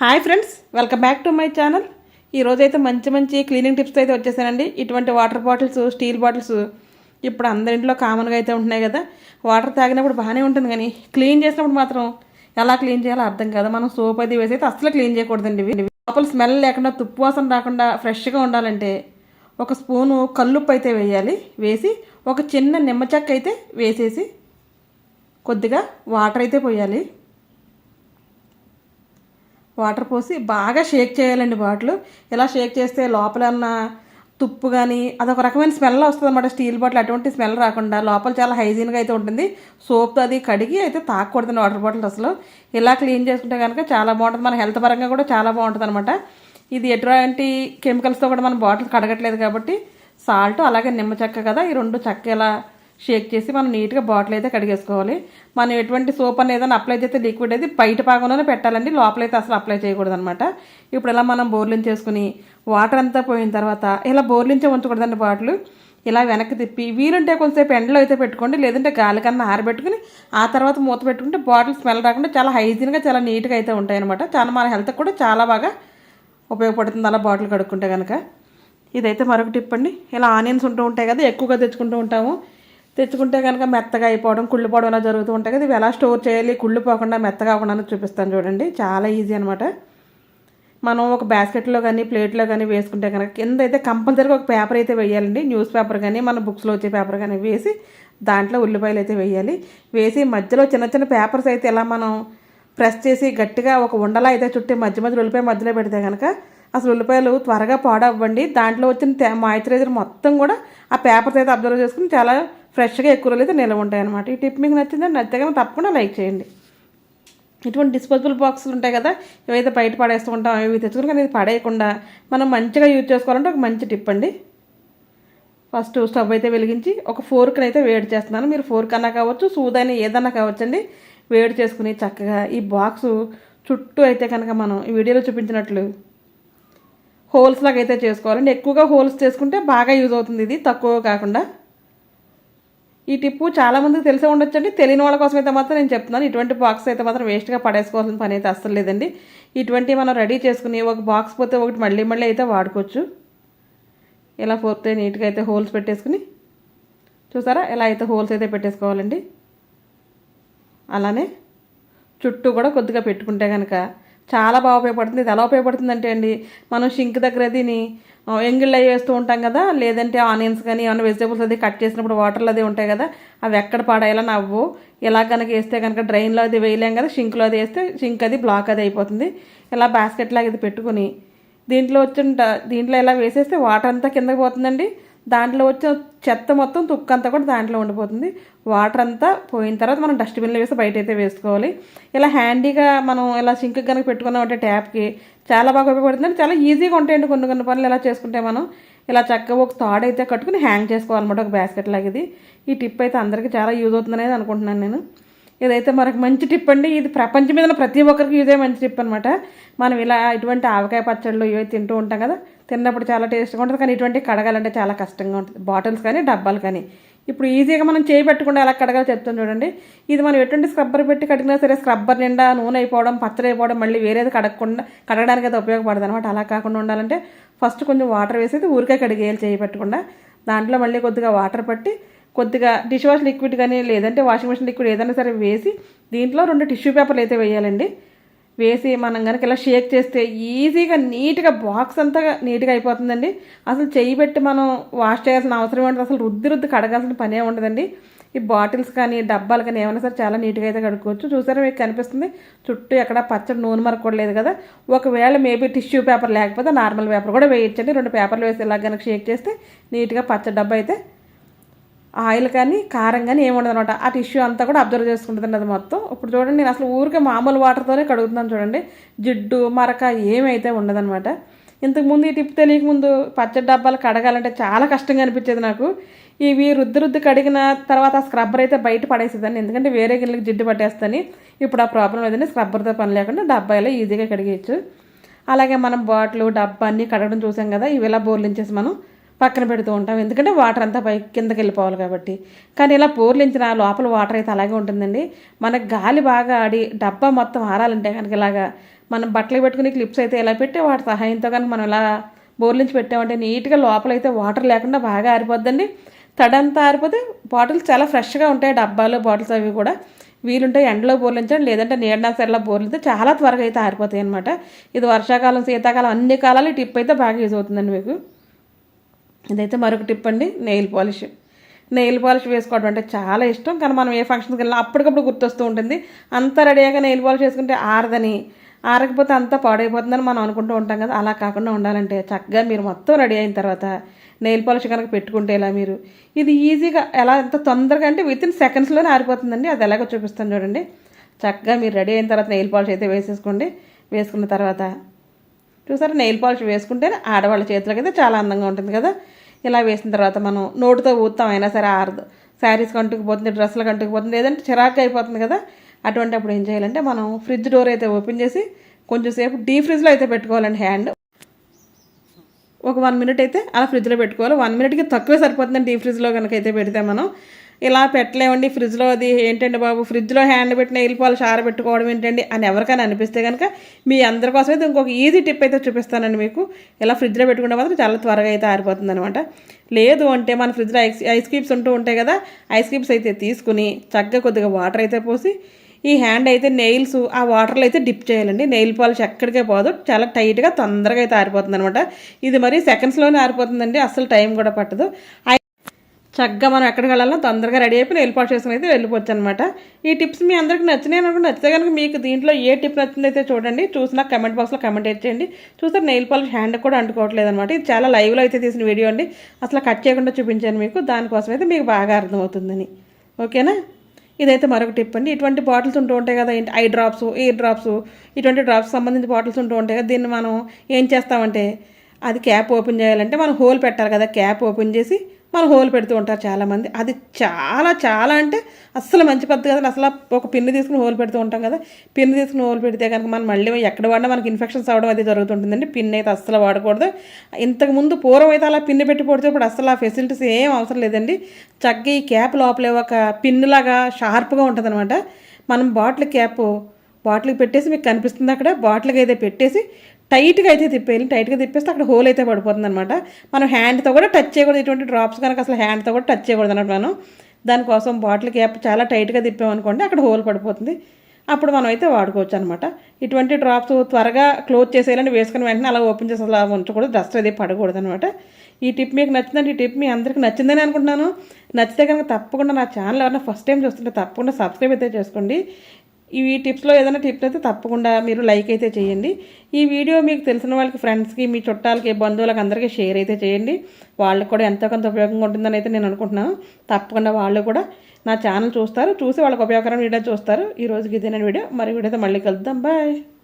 Hi friends welcome back to my channel. ఈరోజైతే అయితే మంచి మంచి క్లీనింగ్ టిప్స్ అయితే వచ్చేసానండి. ఇటువంటి వాటర్ బాటిల్స్ స్టీల్ బాటిల్స్ ఇప్పుడు అందరింట్లో కామన్గా అయితే ఉంటున్నాయి కదా. వాటర్ తాగినప్పుడు బాగానే ఉంటుంది కానీ క్లీన్ చేసినప్పుడు మాత్రం ఎలా క్లీన్ చేయాలో అర్థం కదా. మనం సోప్ అది వేసి అయితే అసలు క్లీన్ చేయకూడదండి. లోపల స్మెల్ లేకుండా తుప్పు వాసన రాకుండా ఫ్రెష్గా ఉండాలంటే ఒక స్పూను కల్లుప్పు అయితే వేయాలి. వేసి ఒక చిన్న నిమ్మ చెక్క అయితే వేసేసి కొద్దిగా వాటర్ అయితే పోయాలి. వాటర్ పోసి బాగా షేక్ చేయాలండి బాటిల్. ఇలా షేక్ చేస్తే లోపల ఉన్న తుప్పు కానీ అదొక రకమైన స్మెల్ వస్తుంది అనమాట స్టీల్ బాటిల్ అటువంటి స్మెల్ రాకుండా లోపల చాలా హైజీన్గా అయితే ఉంటుంది. సోప్తో అది కడిగి అయితే తాకూడదండి వాటర్ బాటిల్ అసలు. ఇలా క్లీన్ చేసుకుంటే కనుక చాలా బాగుంటుంది. మన హెల్త్ పరంగా కూడా చాలా బాగుంటుంది అనమాట ఇది ఎటువంటి కెమికల్స్తో కూడా మనం బాటిల్ కడగట్లేదు కాబట్టి సాల్ట్ అలాగే నిమ్మ చెక్క కదా ఈ రెండు చెక్క ఇలా షేక్ చేసి మనం నీట్గా బాటిల్ అయితే కడిగేసుకోవాలి. మనం ఎటువంటి సోప్ అనేది ఏదైనా అప్లై చేస్తే లిక్విడ్ అయితే బయట భాగంలోనే పెట్టాలండి. లోపలైతే అసలు అప్లై చేయకూడదు అనమాట ఇప్పుడు ఇలా మనం బోర్లింగ్ చేసుకుని వాటర్ అంతా పోయిన తర్వాత ఇలా బోర్లించే ఉంచకూడదండి బాటిల్. ఇలా వెనక్కి తిప్పి వీలుంటే కొంతసేపు ఎండలో అయితే పెట్టుకోండి. లేదంటే గాలి కన్నా ఆరబెట్టుకుని ఆ తర్వాత మూత పెట్టుకుంటే బాటిల్ స్మెల్ రాకుండా చాలా హైజీన్గా చాలా నీట్గా అయితే ఉంటాయి అనమాట చాలా మన హెల్త్ కూడా చాలా బాగా ఉపయోగపడుతుంది అలా బాటిల్ కడుక్కుంటే కనుక ఇదైతే మరొక టిప్ అండి. ఇలా ఆనియన్స్ ఉంటూ ఉంటాయి కదా ఎక్కువగా తెచ్చుకుంటూ ఉంటాము. తెచ్చుకుంటే కనుక మెత్తగా అయిపోవడం కుళ్ళిపోవడం ఇలా జరుగుతూ ఉంటాయి కదా ఇవి ఎలా స్టోర్ చేయాలి కుళ్ళిపోకుండా మెత్తగా అవ్వకుండా చూపిస్తాను చూడండి. చాలా ఈజీ అనమాట మనం ఒక బాస్కెట్లో కానీ ప్లేట్లో కానీ వేసుకుంటే కనుక కింద అయితే కంపల్సరీగా ఒక పేపర్ అయితే వేయాలండి. న్యూస్ పేపర్ కానీ మన బుక్స్లో వచ్చే పేపర్ కానీ వేసి దాంట్లో ఉల్లిపాయలు అయితే వేయాలి. వేసి మధ్యలో చిన్న చిన్న పేపర్స్ అయితే ఇలా మనం ప్రెస్ చేసి గట్టిగా ఒక ఉండలా అయితే చుట్టి మధ్య మధ్యలో ఉల్లిపాయ మధ్యలో పెడితే కనుక అసలు ఉల్లిపాయలు త్వరగా పాడవ్వండి. దాంట్లో వచ్చిన మాయిశ్చరైజర్ మొత్తం కూడా ఆ పేపర్స్ అయితే అబ్జర్వ్ చేసుకుని చాలా ఫ్రెష్గా ఎక్కువ రోజులు అయితే నిల్వ ఉంటాయన్నమాట. ఈ టిప్ మీకు నచ్చిందంటే నచ్చితే తప్పకుండా లైక్ చేయండి. ఇటువంటి డిస్పోజబుల్ బాక్సులు ఉంటాయి కదా ఇవైతే బయట పడేస్తూ ఉంటాం ఇవి తెచ్చుకుని కానీ ఇది పడేయకుండా మనం మంచిగా యూజ్ చేసుకోవాలంటే ఒక మంచి టిప్ అండి. ఫస్ట్ స్టవ్ అయితే వెలిగించి ఒక ఫోర్క్ని అయితే వేడి చేస్తున్నాను. మీరు ఫోర్క్ అన్నా కావచ్చు సూదైనా ఏదన్నా కావచ్చండి వేడి చేసుకుని చక్కగా ఈ బాక్సు చుట్టూ అయితే కనుక మనం ఈ వీడియోలో చూపించినట్లు హోల్స్ లాగా అయితే చేసుకోవాలండి. ఎక్కువగా హోల్స్ చేసుకుంటే బాగా యూజ్ అవుతుంది ఇది తక్కువ కాకుండా. ఈ టిప్పు చాలామందికి తెలిసే ఉండొచ్చండి. తెలియని వాళ్ళ కోసం అయితే మాత్రం నేను చెప్తున్నాను. ఇటువంటి బాక్స్ అయితే మాత్రం వేస్ట్గా పడేసుకోవాల్సిన పని అయితే అస్సలు లేదండి. ఇటువంటి మనం రెడీ చేసుకుని ఒక బాక్స్ పోతే ఒకటి మళ్ళీ మళ్ళీ అయితే వాడుకోవచ్చు. ఇలా పోతే నీట్గా అయితే హోల్స్ పెట్టేసుకుని చూసారా? ఇలా అయితే హోల్స్ అయితే పెట్టేసుకోవాలండి. అలానే చుట్టూ కూడా కొద్దిగా పెట్టుకుంటే కనుక చాలా బాగా ఉపయోగపడుతుంది. ఇది ఎలా ఉపయోగపడుతుంది అంటే అండి మనం షింక్ దగ్గర దీని ఎంగిళ్ళు అవి వేస్తూ ఉంటాం కదా లేదంటే ఆనియన్స్ కానీ ఏమైనా వెజిటేబుల్స్ అది కట్ చేసినప్పుడు వాటర్లో అది ఉంటాయి కదా అవి ఎక్కడ పాడేయాలో నవ్వు. ఇలా కనుక వేస్తే కనుక డ్రైన్లో అది వేయలేం కదా షింక్లో అది వేస్తే షింక్ అది బ్లాక్ అది అయిపోతుంది. ఇలా బాస్కెట్ లాగా ఇది పెట్టుకుని దీంట్లో వచ్చిన దీంట్లో ఇలా వేసేస్తే వాటర్ అంతా కిందకి పోతుందండి. దాంట్లో వచ్చిన చెత్త మొత్తం తుక్కంతా కూడా దాంట్లో ఉండిపోతుంది. వాటర్ అంతా పోయిన తర్వాత మనం డస్ట్బిన్లో వేసి బయట అయితే వేసుకోవాలి. ఇలా హ్యాండీగా మనం ఇలా సింక్ కనుక పెట్టుకున్నామంటే ట్యాప్కి చాలా బాగా ఉపయోగపడుతుంది. చాలా ఈజీగా ఉంటాయండి కొన్ని కొన్ని పనులు ఇలా చేసుకుంటే మనం. ఇలా చక్కగా ఒక తాడు అయితే కట్టుకుని హ్యాంగ్ చేసుకోవాలన్నమాట ఒక బ్యాస్కెట్ లాగా ఇది. ఈ టిప్ అయితే అందరికీ చాలా యూజ్ అవుతుందనేది అనుకుంటున్నాను నేను. ఇదైతే మనకు మంచి టిప్ అండి. ఇది ప్రపంచం మీద ప్రతి ఒక్కరికి ఇదే మంచి టిప్ అనమాట మనం ఇలా ఇటువంటి ఆవకాయ పచ్చళ్ళు ఇవి తింటూ ఉంటాం కదా తిన్నప్పుడు చాలా టేస్ట్గా ఉంటుంది. కానీ ఇటువంటి కడగాలంటే చాలా కష్టంగా ఉంటుంది. బాటిల్స్ కానీ డబ్బాలు కానీ. ఇప్పుడు ఈజీగా మనం చేయి పెట్టకుండా ఎలా కడగాలో చెప్తాను చూడండి. ఇది మనం ఎటువంటి స్క్రబ్బర్ పెట్టి కడిగినా సరే స్క్రబ్బర్ నిండా నూనె అయిపోవడం పచ్చడి అయిపోవడం మళ్ళీ వేరేది కడగకుండా కడగడానికి అయితే ఉపయోగపడదు అనమాట అలా కాకుండా ఉండాలంటే ఫస్ట్ కొంచెం వాటర్ వేసేది ఊరికే కడిగేయాలి చేయి పెట్టకుండా. దాంట్లో మళ్ళీ కొద్దిగా వాటర్ పట్టి కొద్దిగా డిష్ వాష్ లిక్విడ్ కానీ లేదంటే వాషింగ్ మిషన్ లిక్విడ్ ఏదైనా సరే వేసి దీంట్లో రెండు టిష్యూ పేపర్లు అయితే వేయాలండి. వేసి మనం కనుక ఇలా షేక్ చేస్తే ఈజీగా నీట్గా బాక్స్ అంతా నీట్గా అయిపోతుందండి. అసలు చెయ్యి పెట్టి మనం వాష్ చేయాల్సిన అవసరం ఉంటుంది అసలు రుద్ది రుద్ది కడగాల్సిన పనే ఉండదండి. ఈ బాటిల్స్ కానీ డబ్బాలు కానీ ఏమైనా సరే చాలా నీట్గా అయితే కడుక్కోవచ్చు. చూసారా మీకు కనిపిస్తుంది? చుట్టూ ఎక్కడ పచ్చడి నూనె మరక కూడా లేదు కదా. ఒకవేళ మేబీ టిష్యూ పేపర్ లేకపోతే నార్మల్ పేపర్ కూడా వేయచ్చండి. రెండు పేపర్లు వేసి ఇలా కనుక షేక్ చేస్తే నీట్గా పచ్చడి డబ్బా అయితే ఆయిల్ కానీ కారం కానీ ఏమి ఉండదు అనమాట ఆ టిష్యూ అంతా కూడా అబ్జర్వ్ చేసుకుంటుంది అది మొత్తం. ఇప్పుడు చూడండి నేను అసలు ఊరికే మామూలు వాటర్తోనే కడుగుతున్నాను చూడండి. జిడ్డు మరక ఏమైతే ఉండదనమాట ఇంతకుముందు ఈ టిప్ తెలియకముందు పచ్చడి డబ్బాలు కడగాలంటే చాలా కష్టంగా అనిపించేది నాకు. ఇవి రుద్ది రుద్ది కడిగిన తర్వాత ఆ స్క్రబ్బర్ అయితే బయట పడేసేదాన్ని. ఎందుకంటే వేరే గిన్నెలకు జిడ్డు పట్టేస్తాను ఇప్పుడు ఆ ప్రాబ్లం లేదండి స్క్రబ్బర్తో పని లేకుండా డబ్బాలో ఈజీగా కడిగేయచ్చు. అలాగే మనం బాటిల్ డబ్బా అన్నీ కడగడం చూసాం కదా ఇవి ఇలా బోర్లించేసి మనం పక్కన పెడుతూ ఉంటాం. ఎందుకంటే వాటర్ అంతా పై కిందకి వెళ్ళిపోవాలి కాబట్టి. కానీ ఇలా పోర్లించిన లోపల వాటర్ అయితే అలాగే ఉంటుందండి. మనకు గాలి బాగా ఆడి డబ్బా మొత్తం ఆరాలంటే కనుక ఇలాగా మనం బట్టలు పెట్టుకునే క్లిప్స్ అయితే ఇలా పెట్టి వాటి సహాయంతో కనుక మనం ఇలా బోర్లించి పెట్టామంటే నీట్గా లోపలైతే వాటర్ లేకుండా బాగా ఆరిపోద్దండి. తడంతా ఆరిపోతే బాటిల్స్ చాలా ఫ్రెష్గా ఉంటాయి డబ్బాలు బాటిల్స్ అవి కూడా. వీలుంటే ఎండలో బోర్లించండి. లేదంటే నీడనా సెరలో బోర్లింటే చాలా త్వరగా అయితే ఆరిపోతాయి అనమాట ఇది వర్షాకాలం శీతాకాలం అన్ని కాలాలు ఈ టిప్ అయితే బాగా యూజ్ అవుతుందండి మీకు. ఇదైతే మరొక టిప్ అండి నెయిల్ పాలిష్. నెయిల్ పాలిష్ వేసుకోవడం అంటే చాలా ఇష్టం కానీ మనం ఏ ఫంక్షన్కి వెళ్ళినా అప్పటికప్పుడు గుర్తొస్తూ ఉంటుంది. అంతా రెడీ అయ్యాక నెయిల్ పాలిష్ వేసుకుంటే ఆరదని ఆరకపోతే అంతా పాడైపోతుందని మనం అనుకుంటూ ఉంటాం కదా అలా కాకుండా ఉండాలంటే చక్కగా మీరు మొత్తం రెడీ అయిన తర్వాత నెయిల్ పాలిష్ కనుక పెట్టుకుంటే ఇలా మీరు? ఇది ఈజీగా ఎలా ఎంత తొందరగా అంటే విత్ ఇన్ సెకండ్స్లోనే ఆరిపోతుందండి అది ఎలాగో చూపిస్తాను చూడండి. చక్కగా మీరు రెడీ అయిన తర్వాత నెయిల్ పాలిష్ అయితే వేసేసుకోండి. వేసుకున్న తర్వాత చూసారా నెయిల్ పాలిష్ వేసుకుంటేనే ఆడవాళ్ళ చేతులకి అయితే చాలా అందంగా ఉంటుంది కదా. ఇలా వేసిన తర్వాత మనం నోటితో ఊతాం అయినా సరే ఆరదు. శారీస్ కంటుకుపోతుంది డ్రెస్సులు కంటుకుపోతుంది లేదంటే చిరాకు అయిపోతుంది కదా. అటువంటి అప్పుడు ఏం చేయాలంటే మనం ఫ్రిడ్జ్ డోర్ అయితే ఓపెన్ చేసి కొంచెం సేపు డీ ఫ్రిడ్జ్లో అయితే పెట్టుకోవాలండి హ్యాండ్. ఒక వన్ మినిట్ అయితే అలా ఫ్రిడ్జ్లో పెట్టుకోవాలి. వన్ మినిట్కి తక్కువే సరిపోతుందండి డీ ఫ్రిడ్జ్లో కనుక అయితే పెడితే మనం. ఇలా పెట్టలేమండి. ఫ్రిడ్జ్లో అది ఏంటండి బాబు? ఫ్రిడ్జ్లో హ్యాండ్ పెట్టిన వెళ్ళిపోవాలి పాలు పెట్టుకోవడం ఏంటండి అని ఎవరికైనా అనిపిస్తే కనుక మీ అందరి కోసం అయితే ఇంకొక ఈజీ టిప్ అయితే చూపిస్తానండి మీకు. ఇలా ఫ్రిడ్జ్లో పెట్టుకుంటే మాత్రం చాలా త్వరగా అయితే ఆరిపోతుంది అనమాట లేదు అంటే మన ఫ్రిడ్జ్లో ఐస్ ఐస్ క్యూబ్స్ ఉంటూ ఉంటాయి కదా ఐస్ క్యూబ్స్ అయితే తీసుకుని చక్కగా కొద్దిగా వాటర్ అయితే పోసి ఈ హ్యాండ్ అయితే నెయిల్స్ ఆ వాటర్లో అయితే డిప్ చేయాలండి. నెయిల్ పాలిష్ ఎక్కడికే పోదు. చాలా టైట్గా తొందరగా అయితే ఆరిపోతుంది అనమాట ఇది మరి సెకండ్స్లోనే ఆరిపోతుందండి. అసలు టైం కూడా పట్టదు. చక్కగా మనం ఎక్కడికి వెళ్ళాలో తొందరగా రెడీ అయిపోయి నెయిల్ చేసుకుని అయితే వెళ్ళిపోవచ్చు అనమాట ఈ టిప్స్ మీ అందరికి నచ్చినాయి అనుకుంటే నచ్చితే కనుక మీకు దీంట్లో ఏ టిప్ నచ్చింది అయితే చూడండి చూసినా కమెంట్ బాక్స్లో కమెంట్ చేయండి. చూస్తే నెయిల్ పాలిష్ హ్యాండ్ కూడా అంటుకోవట్లేదు అనమాట ఇది చాలా లైవ్లో అయితే తీసిన వీడియో అండి. అసలు కట్ చేయకుండా చూపించాను మీకు. దానికోసం అయితే మీకు బాగా అర్థమవుతుందని. ఓకేనా? ఇదైతే మరొక టిప్ అండి. ఇటువంటి బాటిల్స్ ఉంటూ ఉంటాయి కదా ఏంటి ఐ డ్రాప్స్ ఎయిర్ డ్రాప్స్ ఇటువంటి డ్రాప్స్ సంబంధించి బాటిల్స్ ఉంటూ ఉంటాయి కదా దీన్ని మనం ఏం చేస్తామంటే అది క్యాప్ ఓపెన్ చేయాలంటే మనం హోల్ పెట్టాలి కదా క్యాప్ ఓపెన్ చేసి వాళ్ళు హోల్ పెడుతూ ఉంటారు చాలామంది. అది చాలా చాలా అంటే అస్సలు మంచి పద్ధతి కదా. అసలు ఒక పిన్ను తీసుకుని హోల్ పెడుతూ ఉంటాం కదా. పిన్ను తీసుకుని హోల్ పెడితే కనుక మనం మళ్ళీ ఎక్కడ వాడినా మనకి ఇన్ఫెక్షన్స్ అవ్వడం అది జరుగుతుంటుందండి. పిన్ అయితే అస్సలు వాడకూడదు. ఇంతకుముందు పూర్వం అయితే అలా పిన్ను పెట్టి పడితే ఇప్పుడు అసలు ఆ ఫెసిలిటీస్ ఏం అవసరం లేదండి. చక్కగా ఈ క్యాప్ లోపలే ఒక పిన్నులాగా షార్ప్గా ఉంటుందన్నమాట. మనం బాటిల్ క్యాప్ బాటిల్కి పెట్టేసి మీకు కనిపిస్తుంది అక్కడ. బాటిల్కి అయితే పెట్టేసి టైట్గా అయితే తిప్పేయాలి. టైట్గా తిప్పేస్తే అక్కడ హోల్ అయితే పడిపోతుంది అనమాట మనం హ్యాండ్తో కూడా టచ్ చేయకూడదు. ఇటువంటి డ్రాప్స్ కనుక అసలు హ్యాండ్తో కూడా టచ్ చేయకూడదు అనమాట మనం. దానికోసం బాటిల్ క్యాప్ చాలా టైట్గా తిప్పామనుకోండి అక్కడ హోల్ పడిపోతుంది. అప్పుడు మనం అయితే వాడుకోవచ్చు అనమాట ఇటువంటి డ్రాప్స్ త్వరగా క్లోజ్ చేసేయాలని వేసుకుని వెంటనే అలా ఓపెన్ చేసి అలా ఉంచకూడదు. డస్ట్ అది పడకూడదు అనమాట ఈ టిప్ మీకు నచ్చిందంటే ఈ టిప్ మీ అందరికీ నచ్చిందని అనుకుంటున్నాను. నచ్చితే కనుక తప్పకుండా నా ఛానల్ ఎవరైనా ఫస్ట్ టైం చూస్తుంటే తప్పకుండా సబ్స్క్రైబ్ అయితే చేసుకోండి. ఈ టిప్స్లో ఏదైనా టిప్స్ అయితే తప్పకుండా మీరు లైక్ అయితే చేయండి. ఈ వీడియో మీకు తెలిసిన వాళ్ళకి ఫ్రెండ్స్కి మీ చుట్టాలకి బంధువులకు అందరికీ షేర్ అయితే చేయండి. వాళ్ళకి కూడా ఎంతో కొంత ఉపయోగంగా ఉంటుందని అయితే నేను అనుకుంటున్నాను. తప్పకుండా వాళ్ళు కూడా నా ఛానల్ చూస్తారు. చూసి వాళ్ళకి ఉపయోగకరమైన వీడియో చూస్తారు. ఈ రోజుకి ఇదేనా వీడియో. మరి వీడియోతో మళ్ళీ కలుద్దాం. బాయ్.